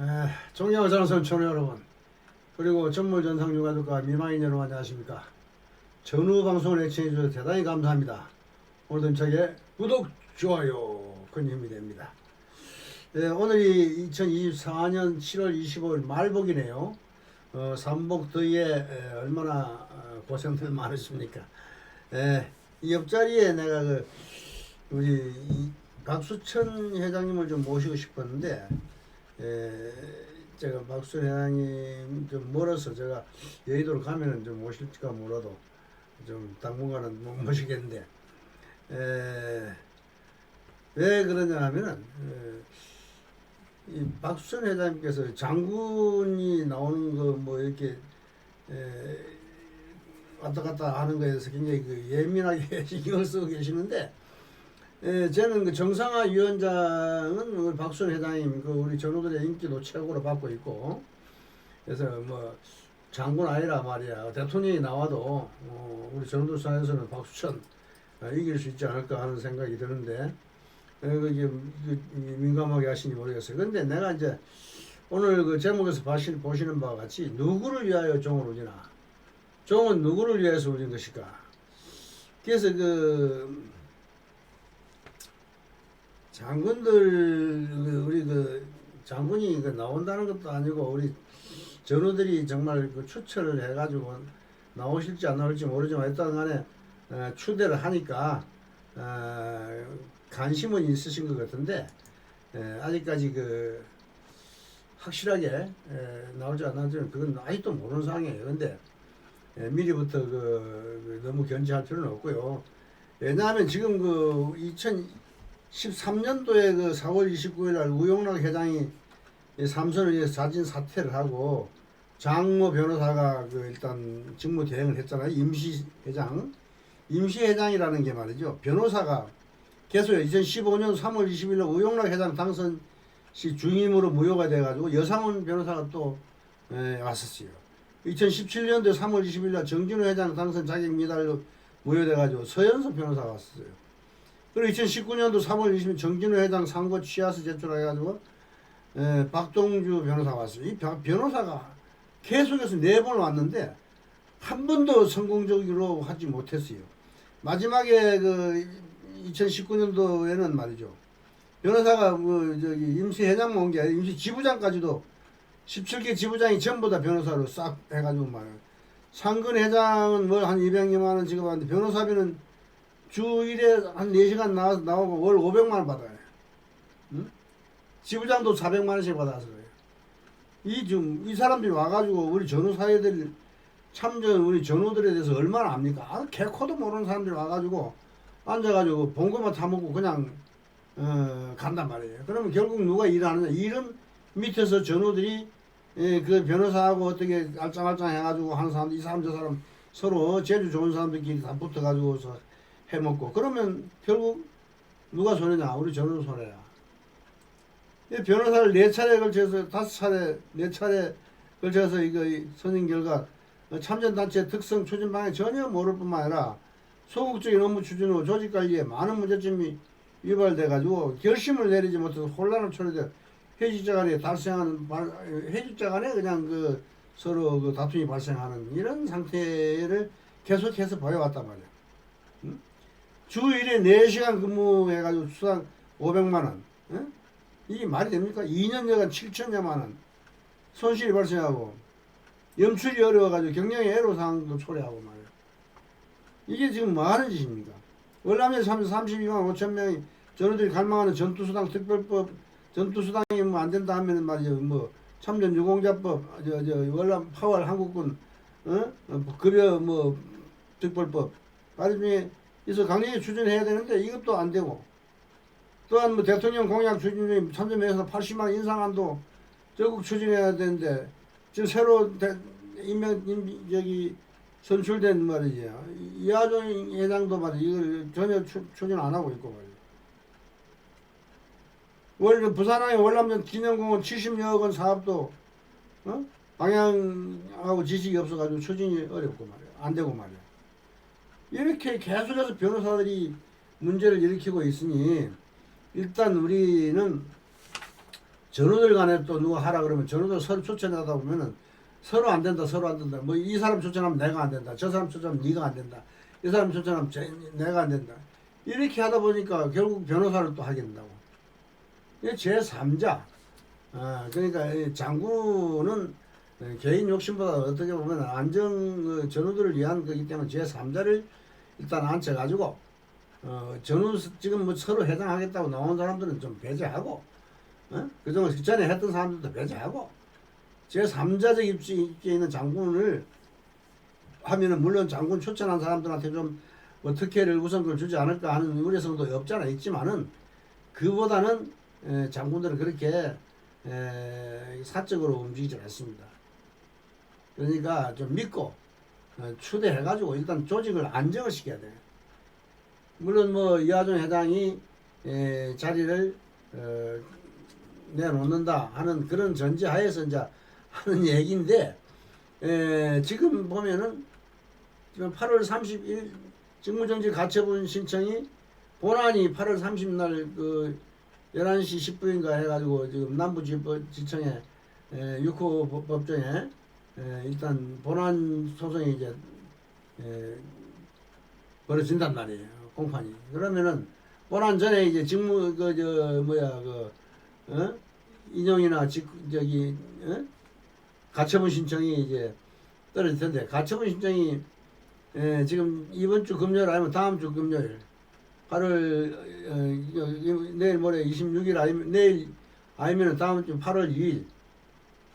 에, 존경하는 장선 촌 여러분. 그리고 전물 전상 유가족과 미망인 여러분 안녕하십니까? 전후 방송을 애청해 주셔서 대단히 감사합니다. 오늘도 저에게 구독 좋아요 큰 힘이 됩니다. 예, 오늘이 2024년 7월 25일 말복이네요. 어, 삼복 더위에 에, 얼마나 어, 고생들 많으십니까? 예, 이 옆자리에 내가 그 우리 이 박수천 회장님을 좀 모시고 싶었는데 에, 제가 박수 회장님 좀 멀어서 제가 여의도로 가면은 좀 모실까 몰라도 좀 당분간은 못 모시겠는데 에, 왜 그러냐 하면은 에, 이 박수천 회장님께서 장군이 나오는 거 뭐 이렇게 에, 왔다 갔다 하는 거에서 굉장히 그 예민하게 신경을 쓰고 계시는데 예, 저는 그 정상화 위원장은 우리 박수현 회장님 그 우리 전우들의 인기도 최고로 받고 있고 그래서 뭐 장군 아니라 말이야. 대통령이 나와도 어, 우리 전우들 사이에서는 박수천 어, 이길 수 있지 않을까 하는 생각이 드는데 어, 그게 그 민감하게 하시는지 모르겠어요. 근데 내가 이제 오늘 그 제목에서 보시는, 보시는 바와 같이 누구를 위하여 종을 울리나? 종은 누구를 위해서 울린 것일까? 그래서 그 장군들 그 우리 그 장군이 그 나온다는 것도 아니고 우리 전우들이 정말 그 추천을 해가지고 나오실지 안 나올지 모르지만 일단 간에 어, 추대를 하니까 어, 관심은 있으신 것 같은데 에, 아직까지 그 확실하게 에, 나올지 안 나올지는 그건 아직도 모르는 상황이에요. 근데 에, 미리부터 그, 그 너무 견제할 필요는 없고요. 왜냐하면 지금 그 2013년도에 그 4월 29일 날 우용락 회장이 이 삼선을 위해서 자진 사퇴를 하고 장모 변호사가 그 일단 직무 대행을 했잖아요. 임시 회장. 임시 회장이라는 게 말이죠. 변호사가 계속 2015년 3월 20일 날 우용락 회장 당선 시 중임으로 무효가 돼가지고 여상훈 변호사가 또 에, 왔었어요. 2017년도 3월 20일 날 정진호 회장 당선 자격 미달로 무효돼가지고 서현석 변호사가 왔었어요. 그리고 2019년도 3월 20일 정진호 회장 상고 취하서 제출해가지고 에, 박동주 변호사가 왔어요. 이 변- 변호사가 계속해서 네 번 왔는데 한 번도 성공적으로 하지 못했어요. 마지막에 그 2019년도에는 말이죠. 변호사가 그 저기 임시 회장만 온 게 아니라 임시 지부장까지도 17개 지부장이 전부 다 변호사로 싹 해가지고 말이에요. 상근 회장은 월한 200여만 원 지급하는데 변호사비는 주 1회 한 4시간 나와서 나오고 월 500만 원 받아요. 응? 지부장도 400만 원씩 받아서 그래요. 이좀이 사람들이 와가지고 우리 전후 사회들 참전 우리 전우들에 대해서 얼마나 압니까? 아, 개코도 모르는 사람들이 와가지고 앉아가지고 본것만 타먹고 그냥 어, 간단 말이에요. 그러면 결국 누가 일하느냐? 일은 밑에서 전우들이 예, 그 변호사하고 어떻게 알짱알짱 해가지고 하는 사람들 이 사람 저 사람 서로 재주 좋은 사람들끼리 다 붙어가지고서 해먹고 그러면 결국 누가 손해냐? 우리 전우 손해야. 이 변호사를 네 차례 걸쳐서 다섯 차례 네 차례 걸쳐서 이거 이 선임 결과 참전단체 특성 추진 방향 전혀 모를 뿐만 아니라 소극적인 업무 추진 후 조직 관리에 많은 문제점이 유발돼 가지고 결심을 내리지 못해서 혼란을 초래돼 회직자 간에 발생하는 발- 회직자 간에 그냥 그 서로 그 다툼이 발생하는 이런 상태를 계속해서 보여왔단 말이야. 응? 주 1회 4시간 근무해가지고 수당 500만 원. 응? 이게 말이 됩니까? 2년여간 7천여만 원. 손실이 발생하고 염출이 어려워가지고 경영의 애로사항도 초래하고 말이야. 이게 지금 뭐 하는 짓입니까? 월남에 32만 5천 명이 저들이 갈망하는 전투수당 특별법 전투수당이 뭐 안 된다 하면은 말이죠 뭐 참전 유공자법 저 저 월남 파월 한국군 어? 어, 급여 뭐 특별법 나중에 있어. 강력히 추진해야 되는데 이것도 안 되고. 또한 뭐 대통령 공약 추진 참전명에서 80만 원 인상안도 적극 추진해야 되는데 지금 새로 대, 임명 임, 저기 선출된 말이지. 이하종 회장도 말이야 이걸 전혀 추, 추진 안 하고 있고 말이야. 월 부산항에 월남전 기념공원 70여억 원 사업도 어? 방향하고 지식이 없어가지고 추진이 어렵고 말이야. 안 되고 말이야 이렇게 계속해서 변호사들이 문제를 일으키고 있으니 일단 우리는 전우들 간에 또 누가 하라 그러면 전우들 서로 추천하다 보면은 서로 안 된다 서로 안 된다. 뭐 이 사람 추천하면 내가 안 된다. 저 사람 추천하면 네가 안 된다. 이 사람 추천하면 저, 내가 안 된다. 이렇게 하다 보니까 결국 변호사를 또 하게 된다고. 이게 제3자. 아, 그러니까 이 장군은 어, 개인 욕심보다 어떻게 보면 안정 어, 전우들을 위한 거기 때문에 제 3자를 일단 앉혀가지고 어, 전우 지금 뭐 서로 해당하겠다고 나온 사람들은 좀 배제하고 어? 그동안 그 전에 했던 사람들도 배제하고 제3자적 입지에 있는 장군을 하면은 물론 장군 추천한 사람들한테 좀 뭐 특혜를 우선권을 주지 않을까 하는 우려성도 없잖아 있지만은 그보다는 에, 장군들은 그렇게 에, 사적으로 움직이지 않습니다. 그러니까 좀 믿고 어, 추대해가지고 일단 조직을 안정을 시켜야 돼. 물론 뭐 이하종 회장이 에, 자리를 어, 내놓는다 하는 그런 전제하에서 이제 하는 얘기인데 에, 지금 보면은 지금 8월 30일 직무정지 가처분 신청이 본안이 8월 30날 그 11시 10분인가 해가지고 지금 남부지청에 6호 법정에 에, 일단 본안 소송이 이제 에, 벌어진단 말이에요 공판이 그러면은 본안 전에 이제 직무 그 저 뭐야 그 어? 인용이나 직 저기 어? 가처분 신청이 이제 떨어질 텐데 가처분 신청이 에, 지금 이번 주 금요일 아니면 다음 주 금요일 8월 어, 이거- 이거 내일 모레 26일 아니면 내일 아니면 다음 주 8월 2일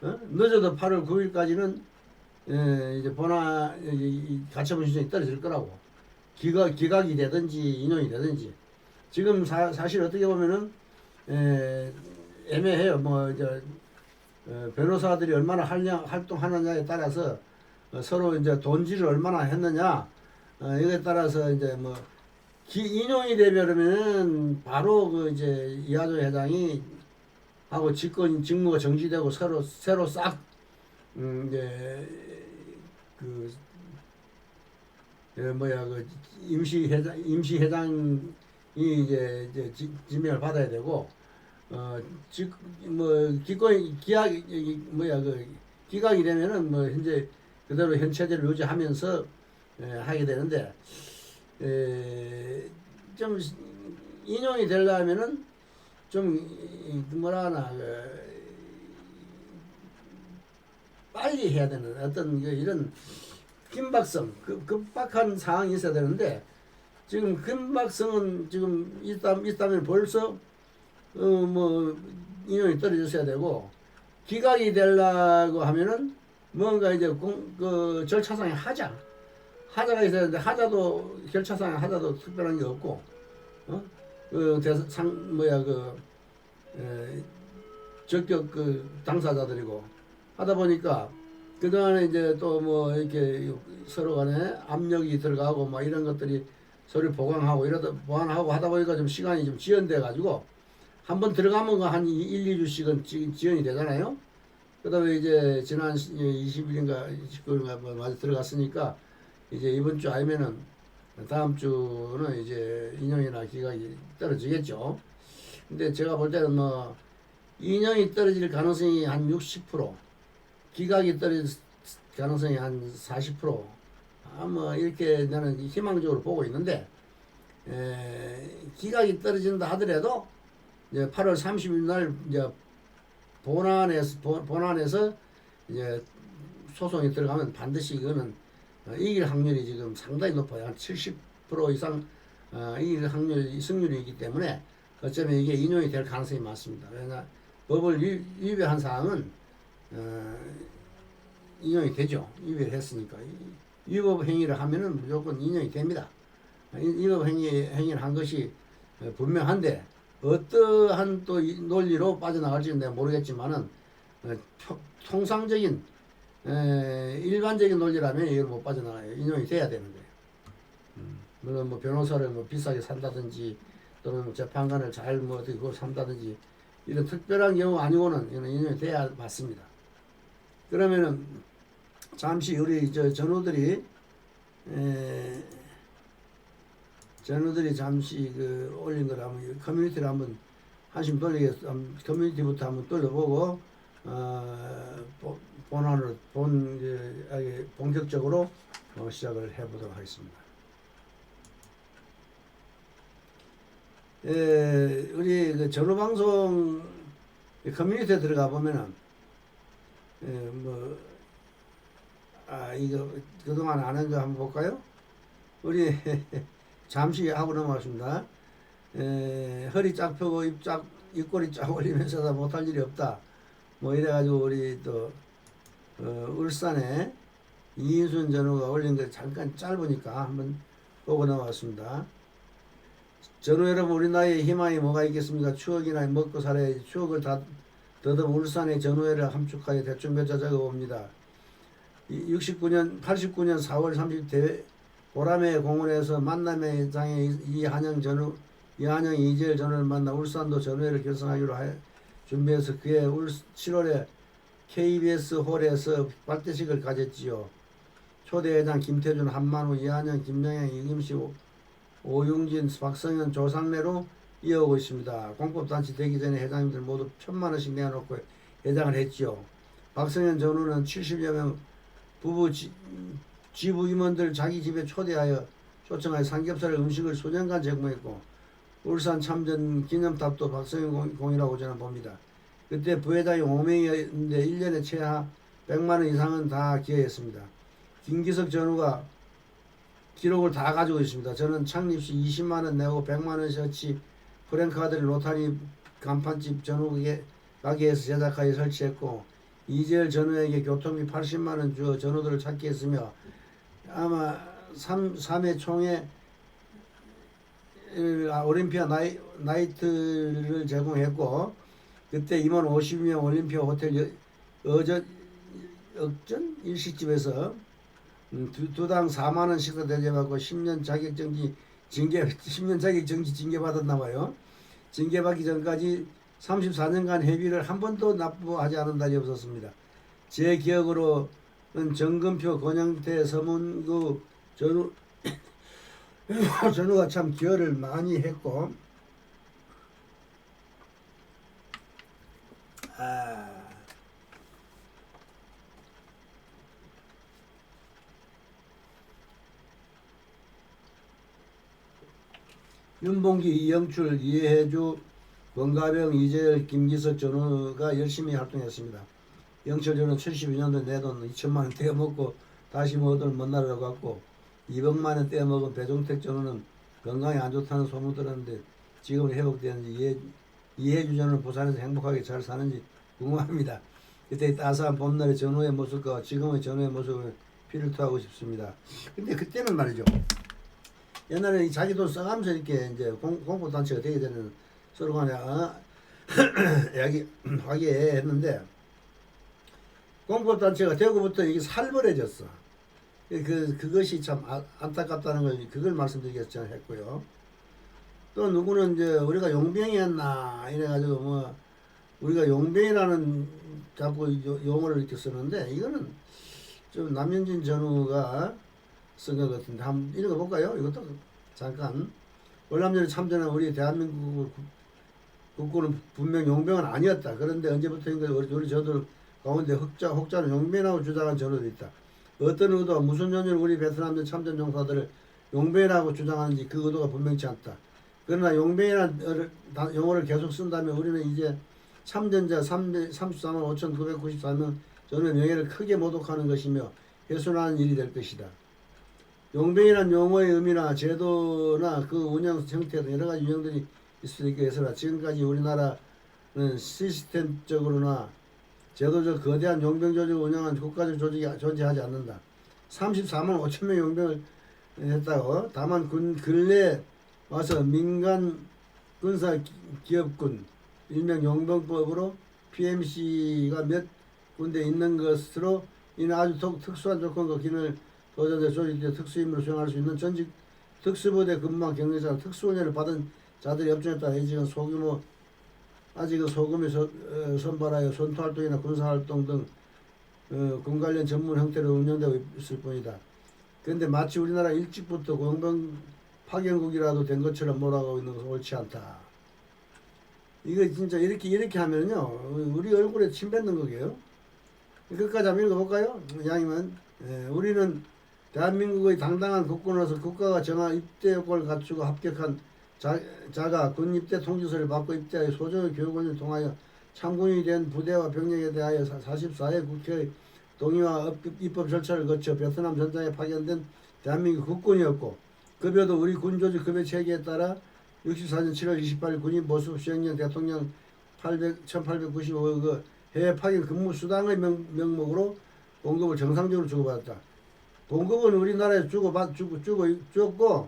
어? 늦어도 8월 9일까지는 에, 이제 본화 이, 이 가처분 신청이 떨어질 거라고 기각 기각이 되든지 인용이 되든지 지금 사, 사실 어떻게 보면은 에, 애매해요. 뭐 이제 어, 변호사들이 얼마나 활량, 활동하느냐에 따라서 어, 서로 이제 돈질을 얼마나 했느냐 어, 이거에 따라서 이제 뭐 기, 인용이 되면은 바로 그 이제 이하조 회장이 하고 직권 직무가 정지되고 서로 새로 싹 음, 이제 그 예, 뭐야 그 임시 회장 임시 회장이 이제 이제 지- 지명을 받아야 되고 어직뭐 기권 기약 이 뭐야 그 기각이 되면은 뭐 현재 그대로 현 체제를 유지하면서 에, 하게 되는데 에, 좀 인용이 되려면은 좀 뭐라 하나 그 빨리 해야 되는 어떤 그 이런 긴박성 급, 급박한 상황이 있어야 되는데 지금 긴박성은 지금 있다 있다면 벌써 어 뭐 인용이 떨어졌어야 되고 기각이 되려고 하면은 뭔가 이제 공, 그 절차상의 하자 하자가 있어야 되는데 하자도 절차상의 하자도 특별한 게 없고 어? 그 대상 뭐야 그 에, 적격 그 당사자들이고 하다 보니까 그 동안에 이제 또 뭐 이렇게 서로 간에 압력이 들어가고 뭐 이런 것들이 서로 보강하고 이러다 보완하고 하다 보니까 좀 시간이 좀 지연돼 가지고 한 번 들어가면 한 1, 2주씩은 지, 지연이 되잖아요. 그다음에 이제 지난 20일인가 29일인가 뭐 맞아 들어갔으니까 이제 이번 주 아니면은 다음 주는 이제 인형이나 기각이 떨어지겠죠. 근데 제가 볼 때는 뭐 인형이 떨어질 가능성이 한 60%, 기각이 떨어질 가능성이 한 40%. 아뭐 이렇게 나는 희망적으로 보고 있는데 에, 기각이 떨어진다 하더라도 이제 8월 30일 날 이제 본안에서 본- 본안에서 이제 소송이 들어가면 반드시 이거는 어, 이길 확률이 지금 상당히 높아요. 한 70% 이상 어, 이길 확률 승률이기 때문에 어쩌면 이게 인용이 될 가능성이 많습니다. 왜냐 법을 위, 위배한 사항은 어, 인용이 되죠. 위배를 했으니까 이- 위법 행위를 하면은 무조건 인용이 됩니다. 이- 위법 행위 행위를 한 것이 어, 분명한데 어떠한 또이 논리로 빠져나갈지는 내가 모르겠지만은 어, 표- 통상적인 에, 일반적인 논리라면 이걸 못 빠져나가요. 인용이 돼야 되는 거예요. 음, 물론 뭐 변호사를 뭐 비싸게 산다든지 또는 뭐 재판관을 잘 뭐 어떻게 그걸 산다든지 이런 특별한 경우 아니고는 이는 인용이 돼야 맞습니다. 그러면은 잠시 우리 저 전우들이 에, 전우들이 잠시 그 올린 걸 한번 커뮤니티를 한번 한심 돌리겠 음, 커뮤니티부터 한번 돌려보고 어, 보- 본안으로 본 이제, 아니, 본격적으로 어, 시작을 해보도록 하겠습니다. 예, 우리 그 전후 방송 커뮤니티에 들어가 보면은 예, 뭐, 아, 이거 그동안 안 한 거 한번 볼까요? 우리 잠시 하고 넘어갔습니다. 에, 허리 쫙 펴고 입 쫙, 입꼬리 쫙 올리면서 다 못할 일이 없다. 뭐 이래가지고 우리 또, 어, 울산에 이인순 전우가 올린 거 잠깐 짧으니까 한번 보고 넘어갔습니다. 전우 여러분, 우리 나이에 희망이 뭐가 있겠습니까? 추억이나 먹고 살아야지. 추억을 다 더듬 울산의 전우회를 함축하여 대충 몇자 적어봅니다. 69년, 89년 4월 30일 대회 보람의 공원에서 만남의 장에 이한영 전우, 이한영 이재열 전우를 만나 울산도 전우회를 결성하기로 하, 준비해서 그해 울 7월에 KBS 홀에서 발대식을 가졌지요. 초대회장 김태준, 한만우, 이한영, 김영양, 이금식, 오- 오용진, 박성현, 조상래로 이어오고 있습니다. 공법단체 되기 전에 회장님들 모두 천만 원씩 내놓고 회장을 했지요. 박성현 전우는 70여 명 부부 지, 지부 임원들 자기 집에 초대하여 초청하여 삼겹살 음식을 수년간 제공했고 울산 참전 기념탑도 박성현 공- 공이라고 저는 봅니다. 그때 부회장이 5명이었는데 1년에 최하 100만 원 이상은 다 기여했습니다. 김기석 전우가 기록을 다 가지고 있습니다. 저는 창립 시 20만 원 내고 100만 원어치 프랭카드를 로타리 간판집 전우에 가게에서 제작하여 설치했고 이재열 전우에게 교통비 80만 원 주어 전우들을 찾게 했으며 아마 3, 3회 총회 아, 올림피아 나이, 나이트를 제공했고 그때 임원 50명 올림피아 호텔 여, 어전 역전 일식집에서 음, 두, 두당 4만 원 식사 대접받고 10년 자격정지 징계 10년 자격정지 징계 받았나 봐요. 징계 받기 전까지 34년간 회비를 한 번도 납부하지 않은 날이 없었습니다. 제 기억으로는 정근표, 권영태, 서문구, 전우 전우가 참 기여를 많이 했고 아, 윤봉기, 이영출, 이해주, 권가병, 이재열, 김기석 전우가 열심히 활동했습니다. 영철 전우 72년도 내 돈 2천만 원 떼어먹고 다시 뭐든 먼 나라로 갔고 200만 원 떼어먹은 배종택 전우는 건강에 안 좋다는 소문 들었는데 지금은 회복되는지 이해, 이해주 전우는 부산에서 행복하게 잘 사는지 궁금합니다. 그때 따스한 봄날의 전우의 모습과 지금의 전우의 모습을 피를 토하고 싶습니다. 근데 그때는 말이죠. 옛날에 이 자기 돈 써가면서 이렇게 이제 공, 공포단체가 되게 되는 서로 간에 어? 이야기 하게 했는데 공포단체가 되고부터 이게 살벌해졌어. 그, 그것이 참 아- 안타깝다는 걸 그걸 말씀드리겠죠 했고요. 또 누구는 이제 우리가 용병이었나 이래가지고 뭐 우리가 용병이라는 자꾸 요- 용어를 이렇게 쓰는데 이거는 좀 남현진 전우가 쓴 것 같은데 한번 읽어볼까요? 이것도 잠깐 월남전에 참전한 우리 대한민국 국군은 분명 용병은 아니었다. 그런데 언제부터인가 우리, 우리 저들 가운데 흑자, 혹자는 용병이라고 주장한 전우도 있다. 어떤 의도, 무슨 연유로 우리 베트남전 참전 용사들을 용병이라고 주장하는지 그 의도가 분명치 않다. 그러나 용병이라는 어- 용어를 계속 쓴다면 우리는 이제 참전자 34만 5,994명 전의 명예를 크게 모독하는 것이며 훼손하는 일이 될 것이다. 용병이란 용어의 의미나 제도나 그 운영 형태 등 여러 가지 유형들이 있게 해서라 지금까지 우리나라는 시스템적으로나 제도적 거대한 용병 조직을 운영한 국가적 조직이 존재하지 않는다. 34만 5천 명 용병을 했다고. 다만 군 근래 와서 민간 군사 기- 기업군 일명 용병법으로 PMC가 몇 군데 있는 것으로 이는 아주 독, 특수한 조건과 기능을 도전에 조직돼 특수임으로 수행할 수 있는 전직 특수부대 근무한 경력자 특수훈련을 받은 자들이 업종에 따라 아직은 소규모 아직은 소규모 서, 어, 선발하여 선투활동이나 군사활동 등 어, 군 관련 전문 형태로 운영되고 있을 뿐이다. 그런데 마치 우리나라 일찍부터 공병 파견국이라도 된 것처럼 몰아가고 있는 것은 옳지 않다. 이거 진짜 이렇게 이렇게 하면요 우리 얼굴에 침 뱉는 거게요. 끝까지 한번 읽어볼까요? 양이면 예, 우리는 대한민국의 당당한 국군으로서 국가가 정한 입대 요건을 갖추고 합격한 자, 자가 군 입대 통지서를 받고 입대하여 소정의 교육원을 통하여 참군이 된 부대와 병력에 대하여 44회 국회의 동의와 업- 입법 절차를 거쳐 베트남 전장에 파견된 대한민국 국군이었고 급여도 우리 군조직 급여 체계에 따라 64년 7월 28일 군인 모습 시행령 대통령 800, 1895의 그 해외 파견 근무 수당의 명, 명목으로 봉급을 정상적으로 주고받았다. 봉급은 우리나라에 주고 받 주고 주고 줬고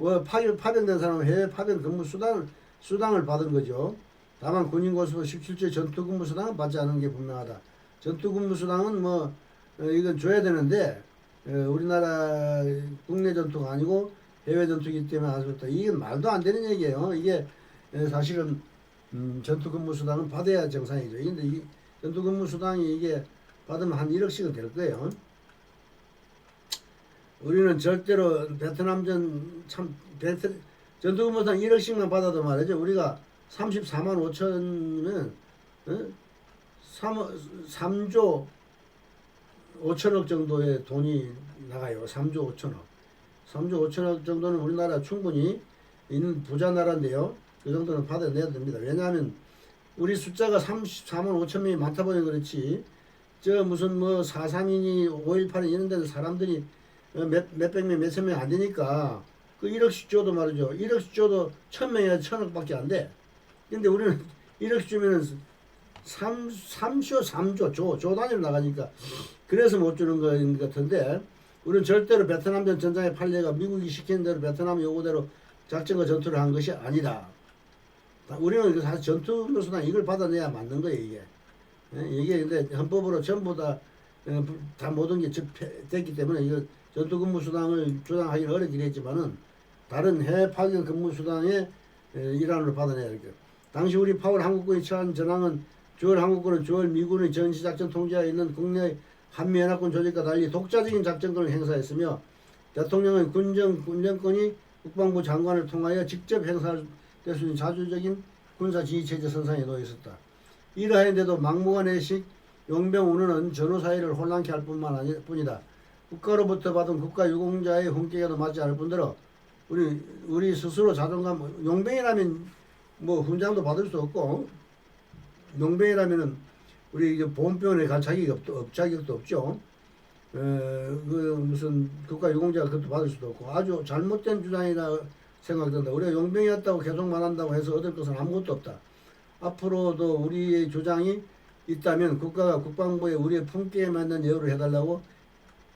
어, 파견 파병된 사람은 해외 파병 근무 수당 수당을 받은 거죠. 다만 군인 고수부 17조 전투 근무 수당은 받지 않은 게 분명하다. 전투 근무 수당은 뭐 어, 이건 줘야 되는데 어, 우리나라 국내 전투가 아니고 해외 전투이기 때문에 안 줬다. 이건 말도 안 되는 얘기예요. 이게 어, 사실은 음, 전투 근무 수당은 받아야 정상이죠. 근데 이 전투 근무 수당이 이게 받으면 한 1억씩은 될 거예요. 우리는 절대로 베트남전 참 베트 전투 근무 수당 1억씩만 받아도 말이죠. 우리가 34만 5천은 어? 3, 3조 5천억 정도의 돈이 나가요. 3조 5천억. 3조 5천억 정도는 우리나라 충분히 있는 부자 나라인데요. 그 정도는 받아내야 됩니다. 왜냐하면 우리 숫자가 34만 5천 명이 많다 보니 그렇지 저 무슨 뭐 432니 518이 이런 데는 사람들이 어, 몇, 몇백 명, 몇천 명 안 되니까 그 1억씩 줘도 말이죠. 1억씩 줘도 천 명이나 천억밖에 안 돼. 근데 우리는 1억씩 주면은 3, 3쇼 3조 조, 조 단위로 나가니까 그래서 못 주는 것 같은데 우리는 절대로 베트남전 전장의 판례가 미국이 시킨 대로 베트남 요구대로 작전과 전투를 한 것이 아니다. 우리는 그 사실 전투 수단 이걸 받아내야 맞는 거예요 이게. 예, 이게 근데 헌법으로 전부 다, 어, 다 모든 게 접했기 때문에 이거 전투 근무 수당을 주장하기는 어렵긴 했지만은 다른 해외 파견 근무 수당의 에, 일환으로 받아내야 될 거예요. 당시 우리 파월 한국군이 처한 전황은 주월 한국군은 주월 미군의 전시작전 통제하에 있는 국내 한미연합군 조직과 달리 독자적인 작전권을 행사했으며 대통령의 군정 군정권이 국방부 장관을 통하여 직접 행사할 수 있는 자주적인 군사 지휘 체제 선상에 놓여 있었다. 이러한데도 막무가내식 용병 운운은 전후 사회를 혼란케 할 뿐만 아니 뿐이다. 국가로부터 받은 국가 유공자의 훈계에도 맞지 않을 뿐더러 우리 우리 스스로 자존감 용병이라면 뭐 훈장도 받을 수 없고 용병이라면은 우리 이제 보험병원에 갈 자격이 없, 없 자격도 없죠. 어, 그 무슨 국가 유공자가 그것도 받을 수도 없고 아주 잘못된 주장이라 생각된다. 우리가 용병이었다고 계속 말한다고 해서 얻을 것은 아무것도 없다. 앞으로도 우리의 주장이 있다면 국가가 국방부에 우리의 품격에 맞는 예우를 해달라고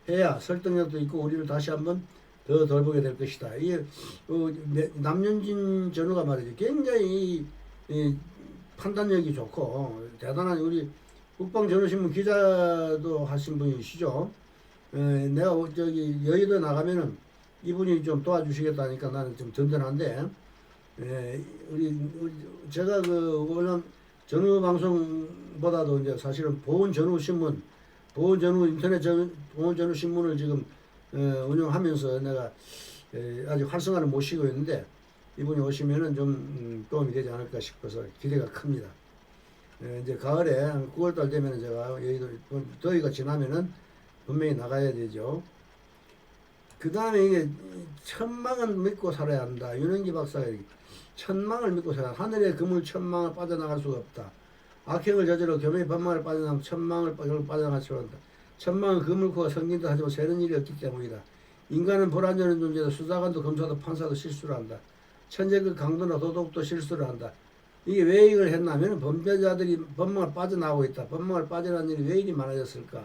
해야 설득력도 있고 우리를 다시 한번 더 돌보게 될 것이다. 이게 어, 내- 남윤진 전우가 말이죠. 굉장히 이, 판단력이 좋고 대단한 우리 국방전후신문 기자도 하신 분이시죠. 에, 내가 어, 저기 여의도 나가면은 이분이 좀 도와주시겠다니까 나는 좀 든든한데 에, 우리, 우리 제가 그 원래 전후 방송보다도 이제 사실은 보훈 전후 신문, 보훈 전후 인터넷 전, 보훈 전후 신문을 지금 어, 운영하면서 내가 에, 아직 활성화를 못 시고 있는데 이분이 오시면은 좀 음, 도움이 되지 않을까 싶어서 기대가 큽니다. 에, 이제 가을에 한 9월달 되면은 제가 여의도 더위가 지나면은 분명히 나가야 되죠. 그 다음에 이게 천망은 믿고 살아야 한다. 윤영기 박사가 천망을 믿고 살아. 하늘의 그물 천망을 빠져나갈 수가 없다. 악행을 저지러 겸의 반망을 빠져나가면 천망을 빠져- 빠져나갈 수가 없다. 천망은 그물코가 성긴다 하지만 새는 일이 없기 때문이다. 인간은 불안전한 존재다. 수사관도 검사도 판사도 실수를 한다. 천재그 강도나 도덕도 실수를 한다. 이게 왜 이걸 했냐면 범죄자들이 법망을 빠져나오고 있다. 법망을 빠져나온 일이 왜 이리 많아졌을까?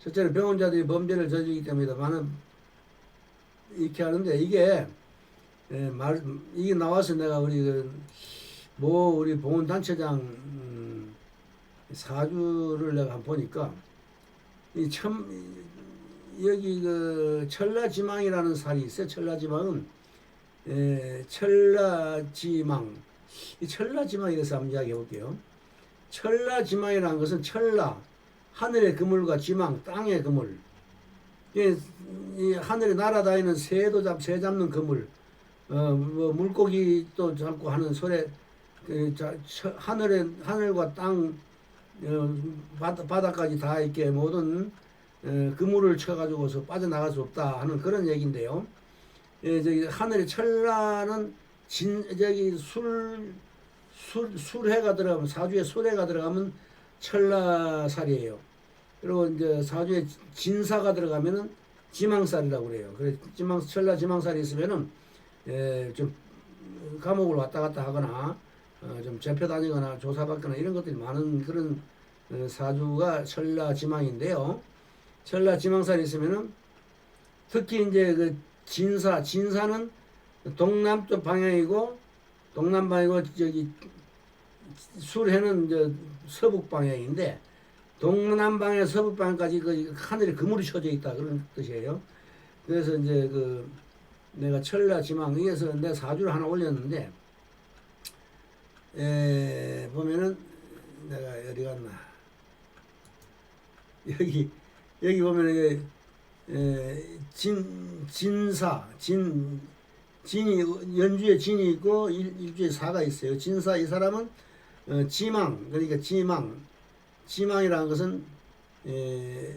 첫째는 병원자들이 범죄를 저지르기 때문이다. 많은 이렇게 하는데 이게 예, 말 이게 나와서 내가 우리 그, 뭐 우리 보훈 단체장 음, 사주를 내가 한 보니까 이 참 여기 그 천라지망이라는 살이 있어요. 천라지망은 에, 천라지망 이 천라지망에 대해서 한번 이야기해 볼게요. 천라지망이라는 것은 천라 하늘의 그물과 지망 땅의 그물 하늘에 날아다니는 새도 잡, 새 잡는 그물, 어, 뭐 물고기 또 잡고 하는 소래, 그 자, 처- 하늘에 하늘과 땅 어, 바다, 바다까지 다 이렇게 모든 어, 그물을 쳐가지고서 빠져나갈 수 없다 하는 그런 얘기인데요. 예, 저기 하늘의 천라는 진 저기 술, 술 술해가 들어가면 사주에 술해가 들어가면 천라살이에요. 그리고 이제 사주에 진사가 들어가면은 지망살이라고 그래요. 그래 지망 천라 지망살이 있으면은 예, 좀 감옥을 왔다 갔다 하거나 어, 좀 잡혀 다니거나 조사받거나 이런 것들이 많은 그런 어, 사주가 천라 지망인데요. 천라 지망살이 있으면은 특히 이제 그 진사 진사는 동남쪽 방향이고 동남 방이고 저기 술해는 이제 서북 방향인데 동남 방에 서북 방향까지 그 하늘에 그물이 쳐져 있다 그런 뜻이에요. 그래서 이제 그 내가 천라 지망 위에서 내 사주를 하나 올렸는데 에 보면은 내가 어디 갔나 여기 여기 보면은 에, 진 진사 진 진이 연주에 진이 있고 일, 일주에 사가 있어요. 진사 이 사람은 어, 지망 그러니까 지망 지망이라는 것은 에,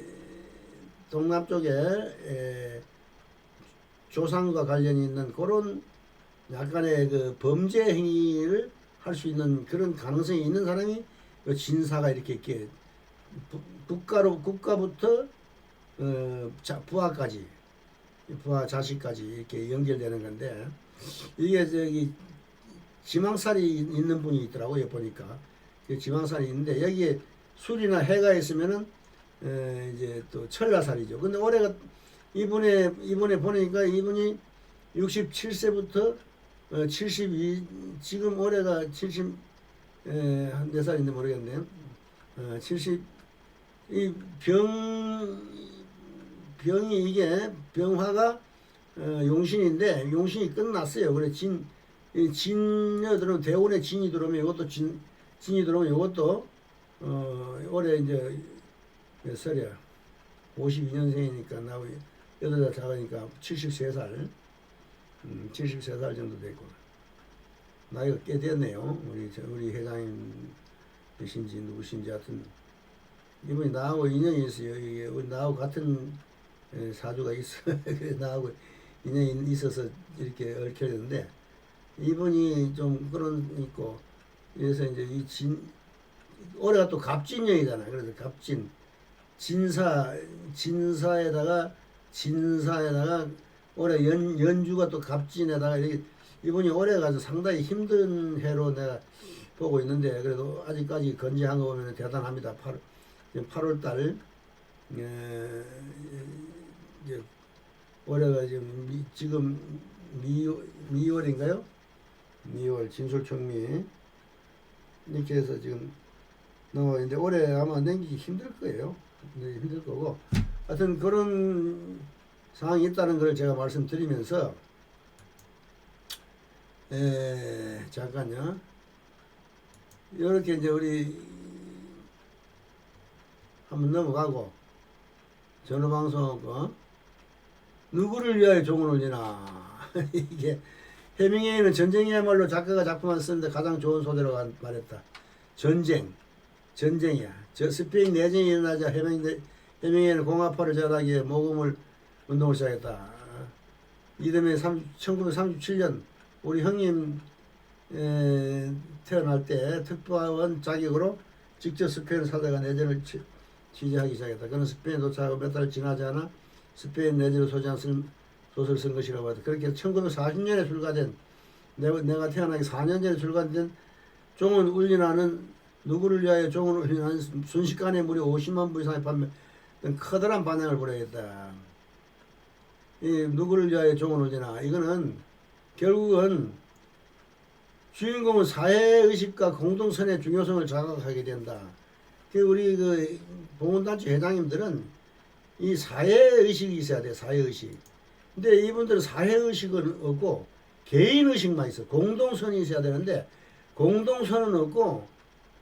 동남쪽에 에, 조상과 관련이 있는 그런 약간의 그 범죄 행위를 할 수 있는 그런 가능성이 있는 사람이 그 진사가 이렇게 이렇게 부- 국가로 국가부터 어, 자, 부하까지 부하 자식까지 이렇게 연결되는 건데 이게 저기 지망살이 있는 분이 있더라고요 보니까 그 지망살이 있는데 여기에 술이나 해가 있으면은 에, 이제 또 천라살이죠. 근데 올해가 이분의 이번에 보니까 이분이 67세부터 어, 72 지금 올해가 70 에, 한몇 살인지 모르겠네요. 어, 70 이 병 병이 이게 병화가 어, 용신인데 용신이 끝났어요. 그래 진이 진여 들어오면 대운에 진이 들어오면 이것도 진 진이 들어오면 이것도 어 올해 이제 몇 살이야? 52년생이니까 나 여덟 살 작으니까 73살 음, 73살 정도 됐고 나이가 꽤 됐네요. 우리 저- 우리 회장님이신지 누구신지 하여튼 이분이 나하고 인연이 있어요. 이게 나하고 같은 에, 사주가 있어. 나하고 인연이 있어서 이렇게 얽혀졌는데 이분이 좀 그런 있고 그래서 이제 이 진 올해가 또 갑진년이잖아. 그래서 갑진 진사 진사에다가 진사에다가 올해 연 연주가 또 갑진에다가 이렇게 이분이 올해가 상당히 힘든 해로 내가 보고 있는데 그래도 아직까지 건재한 거 보면 대단합니다. 8, 8월 달 에, 이제 올해가 지금 미, 지금 미, 미월인가요? 미월 진술청미 이렇게 해서 지금 넘어가는데 올해 아마 넘기기 힘들 거예요. 네, 힘들 거고 하여튼 그런 상황이 있다는 걸 제가 말씀드리면서 에, 잠깐요. 이렇게 이제 우리 한번 넘어가고 전화방송 어? 누구를 위하여 종을 올리나 이게 해밍웨이는 전쟁이야말로 작가가 작품을 쓰는데 가장 좋은 한- 말했다. 전쟁, 전쟁이야. 저 스페인 내전이 일어나자 해밍 해밍웨이는 공화파를 제하기 위해 모금을 운동을 시작했다. 이듬해 1937년 우리 형님 에, 태어날 때 특파원 자격으로 직접 스페인 사다가 내전을 치, 취재하기 시작했다. 그는 스페인 도착하고 몇 달 지나지 않아 스페인 내전을 소재한 쓴 소설을 쓴 것이라고 하다. 그렇게 1940년에 출간된 내가, 내가 태어나기 4년 전에 출간된 종은 울리나는 누구를 위하여 종은 울리나는 순식간에 무려 50만 부 이상의 판매 커다란 반향을 불러했다. 이 누구를 위하여 종은 울리나 이거는 결국은 주인공은 사회의식과 공동선의 중요성을 자각하게 된다. 그 우리 그 봉헌단체 회장님들은 이 사회의식이 있어야 돼, 사회의식. 근데 이분들은 사회의식은 없고 개인의식만 있어. 공동선이 있어야 되는데 공동선은 없고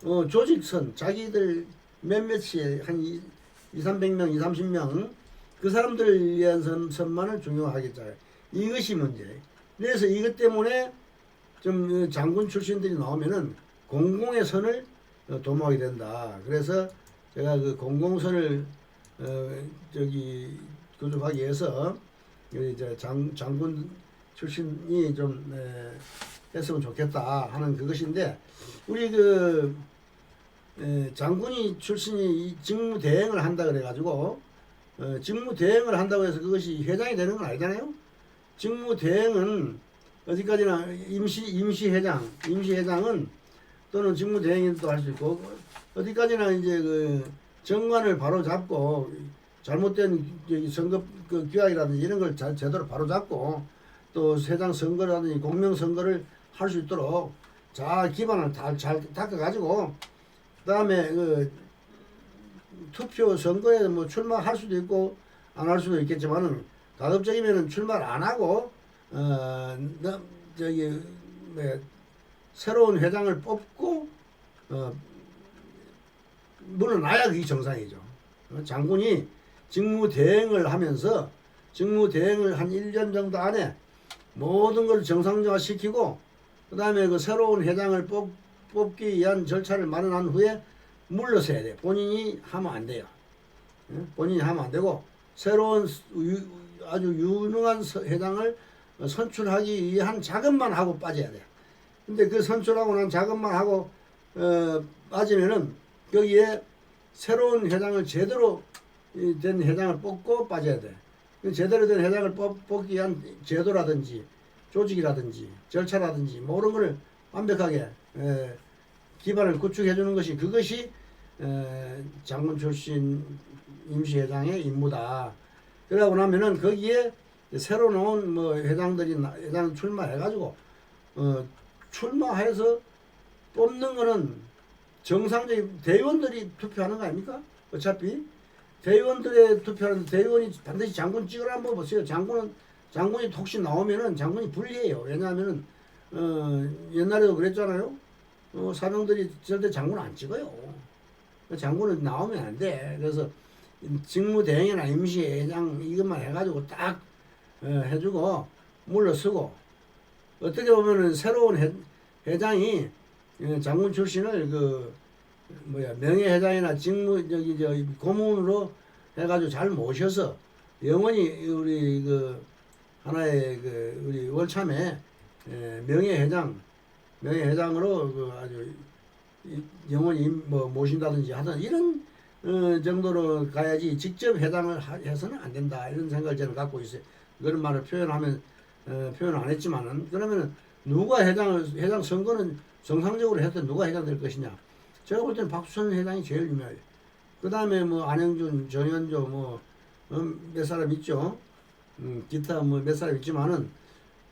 어, 조직선, 자기들 몇몇이 한 2, 300명, 2, 30명 그 사람들을 위한 선, 선만을 중요하겠다. 이것이 문제. 그래서 이것 때문에 좀 어, 장군 출신들이 나오면은 공공의 선을 어, 도모하게 된다. 그래서 제가 그 공공선을 어, 저기 구축하기 위해서 여기 이제 장 장군 출신이 좀 에, 했으면 좋겠다 하는 그것인데 우리 그 에, 장군이 출신이 이 직무 대행을 한다 그래가지고 어, 직무 대행을 한다고 해서 그것이 회장이 되는 건 아니잖아요. 직무 대행은 어디까지나 임시 임시 회장, 임시 회장은 또는 직무 대행도 할 수 있고 어디까지나 이제 그 정관을 바로 잡고 잘못된 선거 그 규약이라든지 이런 걸잘 제대로 바로 잡고 또 회장 선거라든지 공명 선거를 할 수 있도록 잘 기반을 다 잘 닦아 가지고 그다음에 그 투표 선거에 뭐 출마할 수도 있고 안 할 수도 있겠지만은 가급적이면은 출마를 안 하고 어 너, 저기 뭐 새로운 회장을 뽑고 어 물러나야 그게 정상이죠. 어, 장군이 직무 대행을 하면서 직무 대행을 한 1년 정도 안에 모든 걸 정상적화 시키고 그다음에 그 새로운 회장을 뽑, 뽑기 위한 절차를 마련한 후에 물러서야 돼. 본인이 하면 안 돼요. 예? 본인이 하면 안 되고 새로운 유- 아주 유능한 서- 회장을 선출하기 위한 작업만 하고 빠져야 돼. 근데 그 선출하고 난 작업만 하고 어, 빠지면은 거기에 새로운 회장을 제대로 이된 회장을 뽑고 빠져야 돼. 그 제대로 된 회장을 뽑, 뽑기 위한 제도라든지 조직이라든지 절차라든지 모든 걸 완벽하게 에, 기반을 구축해 주는 것이 그것이 에, 장군 출신 임시회장의 임무다. 그러고 나면은 거기에 새로 나온 뭐 회장들이 나- 회장 출마해가지고 어, 출마해서 뽑는 거는 정상적인 대의원들이 투표하는 거 아닙니까? 어차피 대의원들의 투표하는데 대의원이 반드시 장군 찍으라 한번 보세요. 장군은 장군이 혹시 나오면은 장군이 불리해요. 왜냐하면은 어, 옛날에도 그랬잖아요. 어, 사병들이 절대 장군 안 찍어요. 장군은 나오면 안 돼. 그래서 직무대행이나 임시회장 이것만 해가지고 딱 어, 해주고 물러서고 어떻게 보면은 새로운 회, 회장이 어, 장군 출신을 그 뭐야 명예회장이나 직무 저기 저 고문으로 해가지고 잘 모셔서 영원히 우리 그 하나의 그 우리 월참에 에, 명예회장 명예회장으로 그 아주 이- 영원히 뭐 모신다든지 하든 이런 어, 정도로 가야지 직접 하- 해서는 안 된다 이런 생각을 저는 갖고 있어요. 그런 말을 표현하면 어, 표현 안 했지만은 그러면은 누가 회장을 회장 선거는 정상적으로 해서 누가 회장 될 것이냐? 제가 볼 때는 박수천 회장이 제일 유명해요. 그 다음에 뭐 안영준, 정현조 뭐 몇 사람 있죠. 음, 기타 뭐 몇 사람 있지만은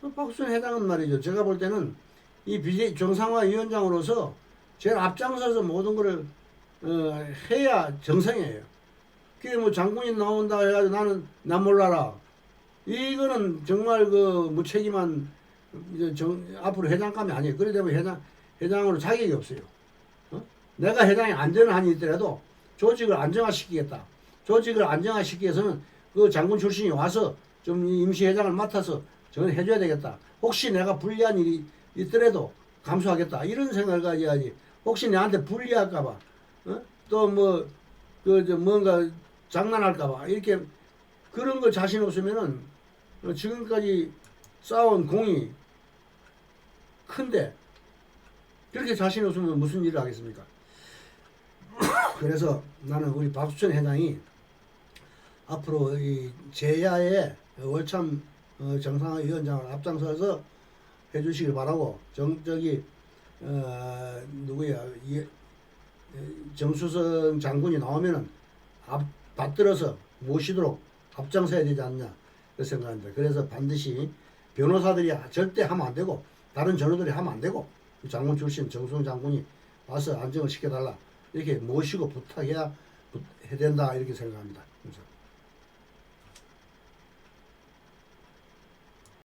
어, 박수천 회장은 말이죠. 제가 볼 때는 이 비대 정상화 위원장으로서 제일 앞장서서 모든 거를 어, 해야 정상이에요. 그게 뭐 장군이 나온다 해가지고 나는 나 몰라라. 이거는 정말 그 무책임한 정, 앞으로 회장감이 아니에요. 그래 되면 회장 회장으로 자격이 없어요. 어? 내가 회장이 안 되는 한이 있더라도 조직을 안정화시키겠다. 조직을 안정화시키기 위해서는 그 장군 출신이 와서 좀 임시 회장을 맡아서 저는 해줘야 되겠다. 혹시 내가 불리한 일이 있더라도 감수하겠다. 이런 생각을 가져야지. 혹시 내한테 불리할까봐, 어? 또 뭐 그 저 뭔가 장난할까봐 이렇게 그런 거 자신 없으면은 어, 지금까지 쌓아온 공이 큰데 그렇게 자신 없으면 무슨 일을 하겠습니까? 그래서 나는 우리 박수천 회장이 앞으로 이 제야의 월참 어, 정상화 위원장을 앞장서서 해주시길 바라고 정 저기 어, 누구야 이, 에, 정수성 장군이 나오면은 앞 받들어서 모시도록 앞장서야 되지 않냐 그 생각합니다. 그래서 반드시 변호사들이 절대 하면 안 되고 다른 전우들이 하면 안 되고 장군 출신 정수성 장군이 와서 안정을 시켜달라 이렇게 모시고 부탁해야 부- 해야 된다 이렇게 생각합니다. 감사합니다.